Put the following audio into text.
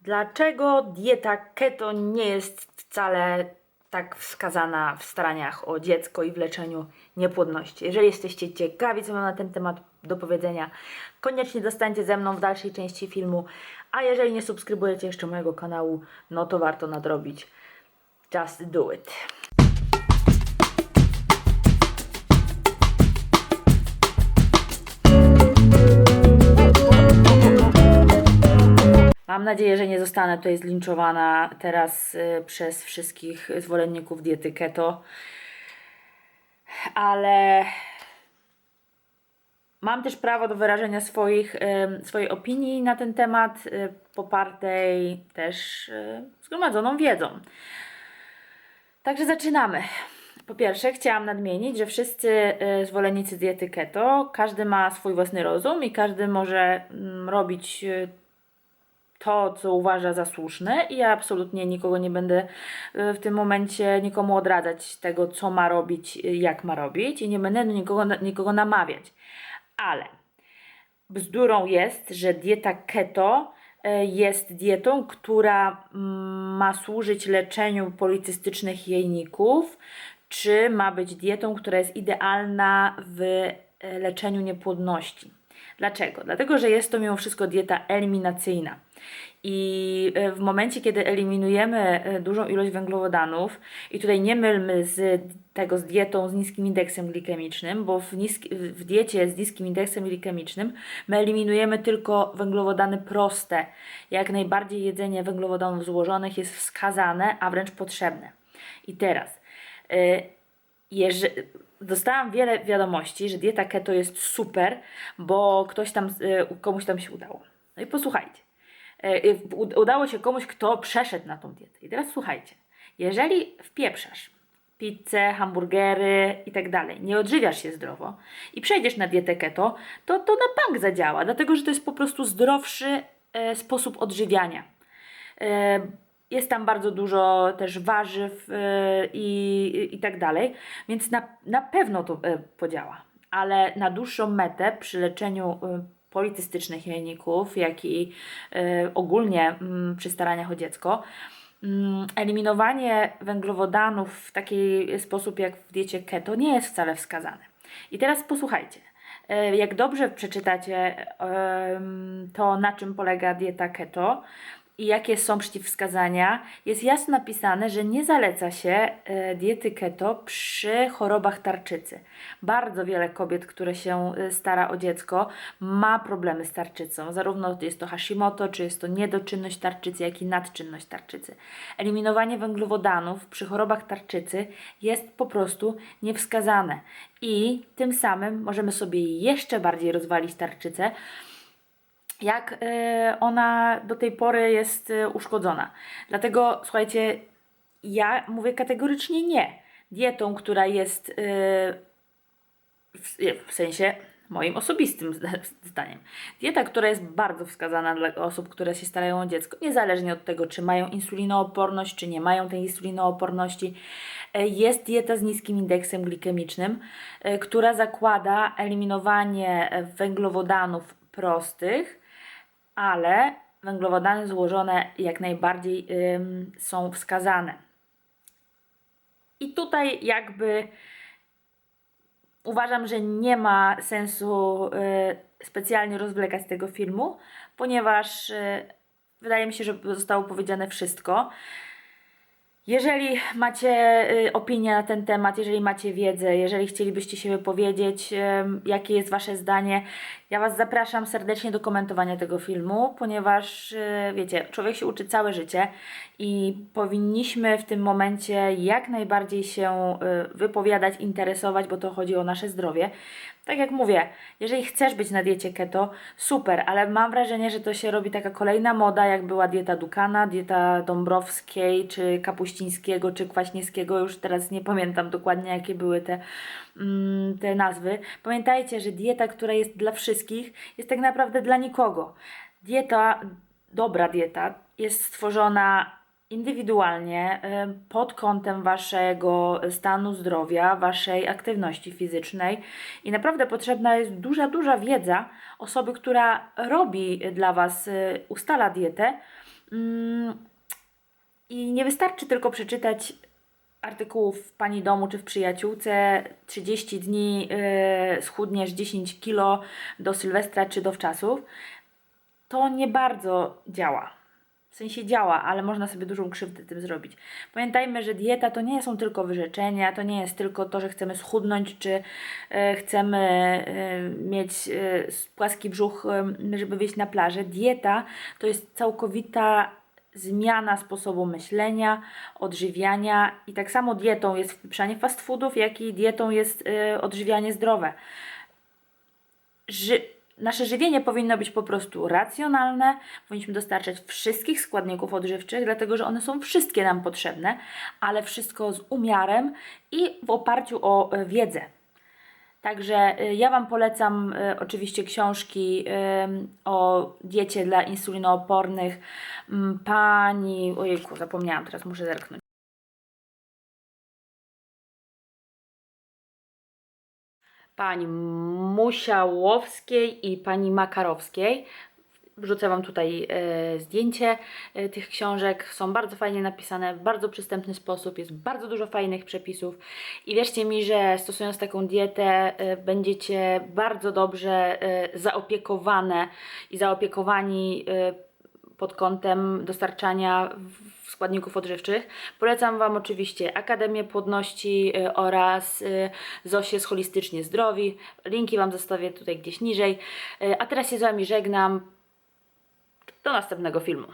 Dlaczego dieta keto nie jest wcale tak wskazana w staraniach o dziecko i w leczeniu niepłodności? Jeżeli jesteście ciekawi, co mam na ten temat do powiedzenia, koniecznie zostańcie ze mną w dalszej części filmu. A jeżeli nie subskrybujecie jeszcze mojego kanału, no to warto nadrobić. Just do it. Nadzieję, że nie zostanę tutaj zlinczowana teraz y, przez wszystkich zwolenników diety keto, ale mam też prawo do wyrażenia swoich, y, swojej opinii na ten temat, y, popartej też zgromadzoną wiedzą. Także zaczynamy. Po pierwsze, chciałam nadmienić, że wszyscy zwolennicy diety keto, każdy ma swój własny rozum i każdy może mm, robić to, co uważa za słuszne i ja absolutnie nikogo nie będę y, w tym momencie nikomu odradzać tego, co ma robić, y, jak ma robić i nie będę nikogo, nikogo namawiać. Ale bzdurą jest, że dieta keto e, jest dietą, która mm, ma służyć leczeniu policystycznych jajników, czy ma być dietą, która jest idealna w e, leczeniu niepłodności. Dlaczego? Dlatego, że jest to mimo wszystko dieta eliminacyjna. I e, w momencie, kiedy eliminujemy e, dużą ilość węglowodanów, i tutaj nie mylmy z tego z dietą z niskim indeksem glikemicznym, bo w, niski, w diecie z niskim indeksem glikemicznym my eliminujemy tylko węglowodany proste. Jak najbardziej jedzenie węglowodanów złożonych jest wskazane, a wręcz potrzebne. I teraz, y, jeżeli, dostałam wiele wiadomości, że dieta keto jest super, bo ktoś tam, y, komuś tam się udało. No i posłuchajcie. Y, u- Udało się komuś, kto przeszedł na tą dietę. I teraz słuchajcie. Jeżeli wpieprzasz pizzę, hamburgery i tak dalej, nie odżywiasz się zdrowo i przejdziesz na dietę keto, to to na bank zadziała, dlatego że to jest po prostu zdrowszy e, sposób odżywiania. E, Jest tam bardzo dużo też warzyw e, i, i tak dalej, więc na, na pewno to e, podziała. Ale na dłuższą metę przy leczeniu e, policystycznych jajników, jak i ogólnie mm, przy staraniach o dziecko, mm, eliminowanie węglowodanów w taki sposób jak w diecie keto nie jest wcale wskazane. I teraz posłuchajcie. Jak dobrze przeczytacie to, na czym polega dieta keto i jakie są przeciwwskazania, jest jasno napisane, że nie zaleca się e, diety keto przy chorobach tarczycy. Bardzo wiele kobiet, które się e, stara o dziecko, ma problemy z tarczycą. Zarówno jest to Hashimoto, czy jest to niedoczynność tarczycy, jak i nadczynność tarczycy. Eliminowanie węglowodanów przy chorobach tarczycy jest po prostu niewskazane. I tym samym możemy sobie jeszcze bardziej rozwalić tarczycę, jak e, ona do tej pory jest e, uszkodzona. Dlatego, słuchajcie, ja mówię kategorycznie nie. Dietą, która jest e, w, sensie moim osobistym zda- zdaniem. Dieta, która jest bardzo wskazana dla osób, które się starają o dziecko, niezależnie od tego, czy mają insulinooporność, czy nie mają tej insulinooporności, jest dieta z niskim indeksem glikemicznym, która zakłada eliminowanie węglowodanów prostych, ale węglowodany złożone jak najbardziej są wskazane. I tutaj jakby uważam, że nie ma sensu y, specjalnie rozwlekać tego filmu, ponieważ y, wydaje mi się, że zostało powiedziane wszystko. Jeżeli macie y, opinię na ten temat, jeżeli macie wiedzę, jeżeli chcielibyście się wypowiedzieć, jakie jest Wasze zdanie, ja Was zapraszam serdecznie do komentowania tego filmu, ponieważ y, wiecie, człowiek się uczy całe życie i powinniśmy w tym momencie jak najbardziej się y, wypowiadać, interesować, bo to chodzi o nasze zdrowie. Tak jak mówię, jeżeli chcesz być na diecie keto, super, ale mam wrażenie, że to się robi taka kolejna moda, jak była dieta Dukana, dieta Dąbrowskiej, czy Kapuścińskiego, czy Kwaśniewskiego, już teraz nie pamiętam dokładnie, jakie były te, mm, te nazwy. Pamiętajcie, że dieta, która jest dla wszystkich, jest tak naprawdę dla nikogo. Dieta, dobra dieta, jest stworzona indywidualnie y, pod kątem waszego stanu zdrowia, waszej aktywności fizycznej i naprawdę potrzebna jest duża, duża wiedza osoby, która robi dla was, y, ustala dietę, Mm, I nie wystarczy tylko przeczytać artykułów w Pani domu czy w przyjaciółce 30 dni yy, schudniesz 10 kilo do Sylwestra czy do wczasów. To nie bardzo działa. W sensie działa, ale można sobie dużą krzywdę tym zrobić. Pamiętajmy, że dieta to nie są tylko wyrzeczenia, to nie jest tylko to, że chcemy schudnąć, czy e, chcemy e, mieć e, płaski brzuch, żeby wyjść na plażę. Dieta to jest całkowita zmiana sposobu myślenia, odżywiania i tak samo dietą jest wpieprzanie fast foodów, jak i dietą jest odżywianie zdrowe ży nasze żywienie powinno być po prostu racjonalne, powinniśmy dostarczać wszystkich składników odżywczych, dlatego że one są wszystkie nam potrzebne, ale wszystko z umiarem i w oparciu o e, wiedzę. Także y, ja Wam polecam y, oczywiście książki o diecie dla insulinoopornych pani. Ojejku, zapomniałam, teraz muszę zerknąć. Pani Musiałowskiej i pani Makarowskiej. Wrzucę Wam tutaj e, zdjęcie e, tych książek. Są bardzo fajnie napisane, w bardzo przystępny sposób. Jest bardzo dużo fajnych przepisów. I wierzcie mi, że stosując taką dietę, e, będziecie bardzo dobrze zaopiekowane i zaopiekowani pod kątem dostarczania składników odżywczych. Polecam Wam oczywiście Akademię Płodności y, oraz y, Zosię z Holistycznie Zdrowi. Linki Wam zostawię tutaj gdzieś niżej. Y, A teraz się z Wami żegnam. Do następnego filmu.